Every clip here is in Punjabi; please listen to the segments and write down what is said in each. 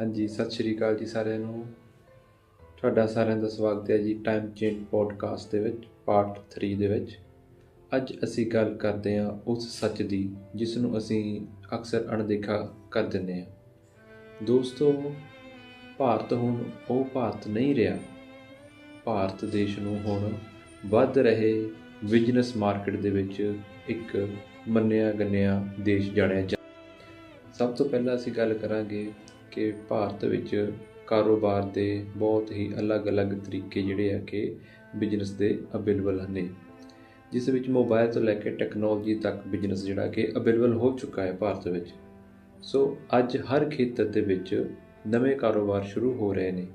ਹਾਂਜੀ, ਸਤਿ ਸ਼੍ਰੀ ਅਕਾਲ ਜੀ ਸਾਰਿਆਂ ਨੂੰ। ਤੁਹਾਡਾ ਸਾਰਿਆਂ ਦਾ ਸਵਾਗਤ ਹੈ ਜੀ ਟਾਈਮ ਚੇਂਜ ਪੋਡਕਾਸਟ ਦੇ ਵਿੱਚ ਪਾਰਟ 3 ਦੇ ਵਿੱਚ। ਅੱਜ ਅਸੀਂ ਗੱਲ ਕਰਦੇ ਹਾਂ ਉਸ ਸੱਚ ਦੀ, ਜਿਸ ਨੂੰ ਅਸੀਂ ਅਕਸਰ ਅਣਦੇਖਾ ਕਰ ਦਿੰਦੇ ਹਾਂ। ਦੋਸਤੋ, ਭਾਰਤ ਹੁਣ ਉਹ ਭਾਰਤ ਨਹੀਂ ਰਿਹਾ। ਭਾਰਤ ਦੇਸ਼ ਨੂੰ ਹੁਣ ਵੱਧ ਰਹੇ ਬਿਜ਼ਨਸ ਮਾਰਕੀਟ ਦੇ ਵਿੱਚ ਇੱਕ ਮੰਨਿਆ ਗੰਨਿਆ ਦੇਸ਼ ਜਾਣਿਆ ਜਾ ਸਭ ਤੋਂ ਪਹਿਲਾਂ ਅਸੀਂ ਗੱਲ ਕਰਾਂਗੇ ਕਿ ਭਾਰਤ ਵਿੱਚ ਕਾਰੋਬਾਰ ਦੇ ਬਹੁਤ ਹੀ ਅਲੱਗ-ਅਲੱਗ ਤਰੀਕੇ ਜਿਹੜੇ ਆ ਕਿ ਬਿਜ਼ਨਸ ਦੇ ਅਵੇਲੇਬਲ ਹਨ ਜਿਸ ਵਿੱਚ ਮੋਬਾਈਲ ਤੋਂ ਲੈ ਕੇ ਟੈਕਨੋਲੋਜੀ ਤੱਕ ਬਿਜ਼ਨਸ ਜਿਹੜਾ ਕਿ ਅਵੇਲੇਬਲ ਹੋ ਚੁੱਕਾ ਹੈ ਭਾਰਤ ਵਿੱਚ। ਸੋ ਅੱਜ ਹਰ ਖੇਤਰ ਦੇ ਵਿੱਚ ਨਵੇਂ ਕਾਰੋਬਾਰ ਸ਼ੁਰੂ ਹੋ ਰਹੇ ਨੇ,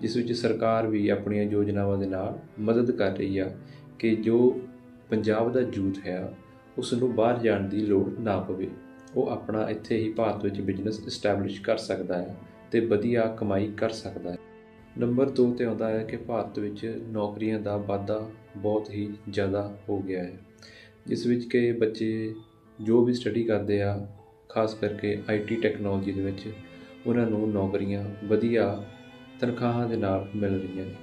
ਜਿਸ ਵਿੱਚ ਸਰਕਾਰ ਵੀ ਆਪਣੀਆਂ ਯੋਜਨਾਵਾਂ ਦੇ ਨਾਲ ਮਦਦ ਕਰ ਰਹੀ ਆ ਕਿ ਜੋ ਪੰਜਾਬ ਦਾ ਯੂਥ ਹੈ ਉਸ ਨੂੰ ਬਾਹਰ ਜਾਣ ਦੀ ਲੋੜ ਨਾ ਪਵੇ। ਉਹ ਆਪਣਾ ਇੱਥੇ ਹੀ ਭਾਰਤ ਵਿੱਚ ਬਿਜ਼ਨਸ ਐਸਟੈਬਲਿਸ਼ ਕਰ ਸਕਦਾ ਹੈ ਤੇ ਵਧੀਆ ਕਮਾਈ ਕਰ ਸਕਦਾ ਹੈ। ਨੰਬਰ 2 ਤੇ ਆਉਂਦਾ ਹੈ ਕਿ ਭਾਰਤ ਵਿੱਚ ਨੌਕਰੀਆਂ ਦਾ ਵਾਧਾ ਬਹੁਤ ਹੀ ਜ਼ਿਆਦਾ ਹੋ ਗਿਆ ਹੈ। ਜਿਸ ਵਿੱਚ ਕਿ ਬੱਚੇ ਜੋ ਵੀ ਸਟੱਡੀ ਕਰਦੇ ਆ, ਖਾਸ ਕਰਕੇ ਆਈਟੀ ਟੈਕਨੋਲੋਜੀ ਦੇ ਵਿੱਚ, ਉਹਨਾਂ ਨੂੰ ਨੌਕਰੀਆਂ ਵਧੀਆ ਤਨਖਾਹਾਂ ਦੇ ਨਾਲ ਮਿਲ ਰਹੀਆਂ ਨੇ।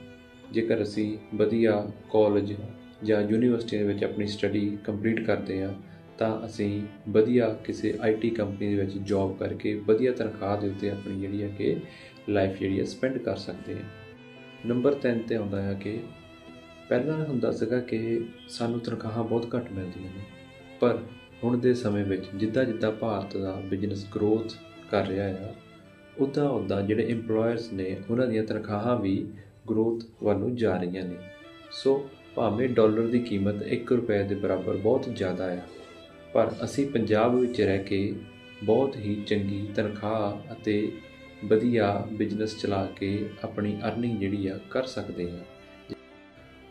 ਜੇਕਰ ਅਸੀਂ ਵਧੀਆ ਕਾਲਜ ਜਾਂ ਯੂਨੀਵਰਸਿਟੀ ਦੇ ਵਿੱਚ ਆਪਣੀ ਸਟੱਡੀ ਕੰਪਲੀਟ ਕਰਦੇ ਆ ਤਾਂ ਅਸੀਂ ਵਧੀਆ ਕਿਸੇ ਆਈਟੀ ਕੰਪਨੀ ਦੇ ਵਿੱਚ ਜੌਬ ਕਰਕੇ ਵਧੀਆ ਤਨਖਾਹ ਦੇ ਉੱਤੇ ਆਪਣੀ ਜਿਹੜੀ ਹੈ ਕਿ ਲਾਈਫ ਜਿਹੜੀ ਹੈ ਸਪੈਂਡ ਕਰ ਸਕਦੇ ਹਾਂ। ਨੰਬਰ 3 ਤੇ ਆਉਂਦਾ ਹੈ ਕਿ ਪਹਿਲਾਂ ਹੁੰਦਾ ਸੀਗਾ ਕਿ ਸਾਨੂੰ ਤਨਖਾਹਾਂ ਬਹੁਤ ਘੱਟ ਮਿਲਦੀਆਂ ਨੇ, ਪਰ ਹੁਣ ਦੇ ਸਮੇਂ ਵਿੱਚ ਜਿੱਦਾਂ ਜਿੱਦਾਂ ਭਾਰਤ ਦਾ ਬਿਜ਼ਨਸ ਗਰੋਥ ਕਰ ਰਿਹਾ ਆ, ਉਦਾਂ ਉਦਾਂ ਜਿਹੜੇ EMPLOYERS ਨੇ ਉਹਨਾਂ ਦੀਆਂ ਤਨਖਾਹਾਂ ਵੀ ਗਰੋਥ ਵੱਲ ਨੂੰ ਜਾ ਰਹੀਆਂ ਨੇ। ਸੋ ਭਾਵੇਂ ਡਾਲਰ ਦੀ ਕੀਮਤ 1 ਰੁਪਏ ਦੇ ਬਰਾਬਰ ਬਹੁਤ ਜ਼ਿਆਦਾ ਆ ਪਰ ਅਸੀਂ ਪੰਜਾਬ ਵਿੱਚ ਰਹਿ ਕੇ ਬਹੁਤ ਹੀ ਚੰਗੀ ਤਨਖਾਹ ਅਤੇ ਵਧੀਆ ਬਿਜ਼ਨਸ ਚਲਾ ਕੇ ਆਪਣੀ ਅਰਨਿੰਗ ਜਿਹੜੀ ਆ ਕਰ ਸਕਦੇ ਹਾਂ।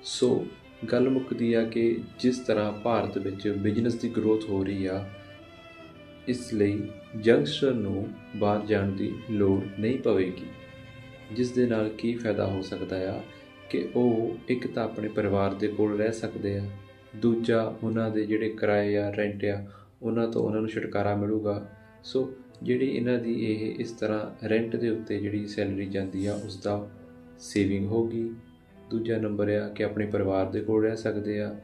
ਸੋ ਗੱਲ ਮੁੱਕਦੀ ਆ ਕਿ ਜਿਸ ਤਰ੍ਹਾਂ ਭਾਰਤ ਵਿੱਚ ਬਿਜ਼ਨਸ ਦੀ ਗਰੋਥ ਹੋ ਰਹੀ ਆ, ਇਸ ਲਈ ਯੰਗਸਟਰ ਨੂੰ ਬਾਹਰ ਜਾਣ ਦੀ ਲੋੜ ਨਹੀਂ ਪਵੇਗੀ। ਜਿਸ ਦੇ ਨਾਲ ਕੀ ਫਾਇਦਾ ਹੋ ਸਕਦਾ ਆ ਕਿ ਉਹ ਇੱਕ ਤਾਂ ਆਪਣੇ ਪਰਿਵਾਰ ਦੇ ਕੋਲ ਰਹਿ ਸਕਦੇ ਆ ਦੂਜਾ ਉਹਨਾਂ ਦੇ ਜਿਹੜੇ ਕਿਰਾਏ ਆ ਰੈਂਟ ਆ, ਉਹਨਾਂ ਤੋਂ ਉਹਨਾਂ ਨੂੰ ਛੁਟਕਾਰਾ ਮਿਲੂਗਾ। ਸੋ ਜਿਹੜੀ ਇਹਨਾਂ ਦੀ ਇਹ ਇਸ ਤਰ੍ਹਾਂ ਰੈਂਟ ਦੇ ਉੱਤੇ ਜਿਹੜੀ ਸੈਲਰੀ ਜਾਂਦੀ ਆ, ਉਸ ਦਾ ਸੇਵਿੰਗ ਹੋਗੀ ਦੂਜਾ ਨੰਬਰ ਆ ਕਿ ਆਪਣੇ ਪਰਿਵਾਰ ਦੇ ਕੋਲ ਰਹਿ ਸਕਦੇ ਆ।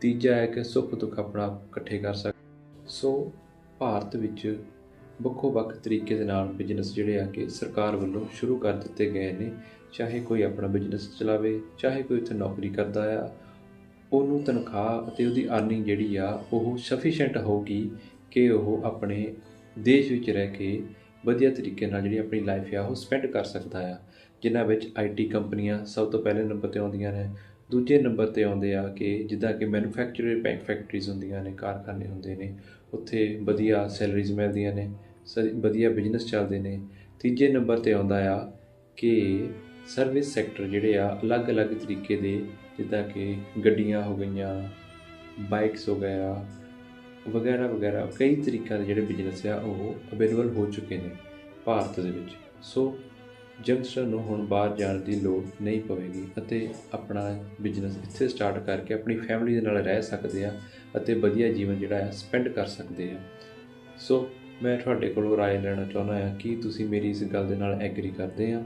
ਤੀਜਾ ਹੈ ਕਿ ਸੁੱਖ ਦੁੱਖ ਆਪਣਾ ਇਕੱਠੇ ਕਰ ਸਕਦੇ ਸੋ ਭਾਰਤ ਵਿੱਚ ਵੱਖੋ ਵੱਖ ਤਰੀਕੇ ਦੇ ਨਾਲ ਬਿਜ਼ਨਸ ਜਿਹੜੇ ਆ ਕਿ ਸਰਕਾਰ ਵੱਲੋਂ ਸ਼ੁਰੂ ਕਰ ਦਿੱਤੇ ਗਏ ਨੇ। ਚਾਹੇ ਕੋਈ ਆਪਣਾ ਬਿਜ਼ਨਸ ਚਲਾਵੇ, ਚਾਹੇ ਕੋਈ ਉੱਥੇ ਨੌਕਰੀ ਕਰਦਾ ਆ ਉਹਨੂੰ ਤਨਖਾਹ ਅਤੇ ਉਹਦੀ ਅਰਨਿੰਗ ਜਿਹੜੀ ਆ, ਉਹ ਸਫੀਸ਼ੀਐਂਟ ਹੋਊਗੀ ਕਿ ਉਹ ਆਪਣੇ ਦੇਸ਼ ਵਿੱਚ ਰਹਿ ਕੇ ਵਧੀਆ ਤਰੀਕੇ ਨਾਲ ਜਿਹੜੀ ਆਪਣੀ ਲਾਈਫ ਆ, ਉਹ ਸਪੈਂਡ ਕਰ ਸਕਦਾ ਆ। ਜਿਨ੍ਹਾਂ ਵਿੱਚ ਆਈਟੀ ਕੰਪਨੀਆਂ ਸਭ ਤੋਂ ਪਹਿਲੇ ਨੰਬਰ ਤੇ ਆਉਂਦੀਆਂ ਨੇ। ਦੂਜੇ ਨੰਬਰ ਤੇ ਆਉਂਦੇ ਆ ਕਿ ਜਿੱਦਾਂ ਕਿ ਮੈਨੂਫੈਕਚਰਿੰਗ ਪੈਕ ਫੈਕਟਰੀਜ਼ ਹੁੰਦੀਆਂ ਨੇ, ਕਾਰਖਾਨੇ ਹੁੰਦੇ ਨੇ, ਉੱਥੇ ਵਧੀਆ ਸੈਲਰੀਜ਼ ਮਿਲਦੀਆਂ ਨੇ ਵਧੀਆ ਬਿਜ਼ਨਸ ਚੱਲਦੇ ਨੇ। ਤੀਜੇ ਨੰਬਰ ਤੇ ਆਉਂਦਾ ਆ ਕਿ ਸਰਵਿਸ ਸੈਕਟਰ ਜਿਹੜੇ ਆ, ਅਲੱਗ-ਅਲੱਗ ਤਰੀਕੇ ਦੇ ਜਿੱਦਾਂ ਕਿ ਗੱਡੀਆਂ ਹੋ ਗਈਆਂ ਬਾਈਕਸ ਹੋ ਗਿਆ ਵਗੈਰਾ ਵਗੈਰਾ ਕਈ ਤਰੀਕਿਆਂ ਦੇ ਜਿਹੜੇ ਬਿਜ਼ਨਸ ਆ ਉਹ ਅਵੇਲੇਬਲ ਹੋ ਚੁੱਕੇ ਨੇ ਭਾਰਤ ਦੇ ਵਿੱਚ ਸੋ ਯੰਗਸਟਰ ਨੂੰ ਹੁਣ ਬਾਹਰ ਜਾਣ ਦੀ ਲੋੜ ਨਹੀਂ ਪਵੇਗੀ ਅਤੇ ਆਪਣਾ ਬਿਜ਼ਨਸ ਇੱਥੇ ਸਟਾਰਟ ਕਰਕੇ ਆਪਣੀ ਫੈਮਿਲੀ ਦੇ ਨਾਲ ਰਹਿ ਸਕਦੇ ਆ ਅਤੇ ਵਧੀਆ ਜੀਵਨ ਜਿਹੜਾ ਹੈ ਸਪੈਂਡ ਕਰ ਸਕਦੇ ਆ ਸੋ ਮੈਂ ਤੁਹਾਡੇ ਕੋਲੋਂ رائے ਲੈਣਾ ਚਾਹੁੰਦਾ ਹਾਂ ਕਿ ਤੁਸੀਂ ਮੇਰੀ ਇਸ ਗੱਲ ਦੇ ਨਾਲ ਐਗਰੀ ਕਰਦੇ ਆ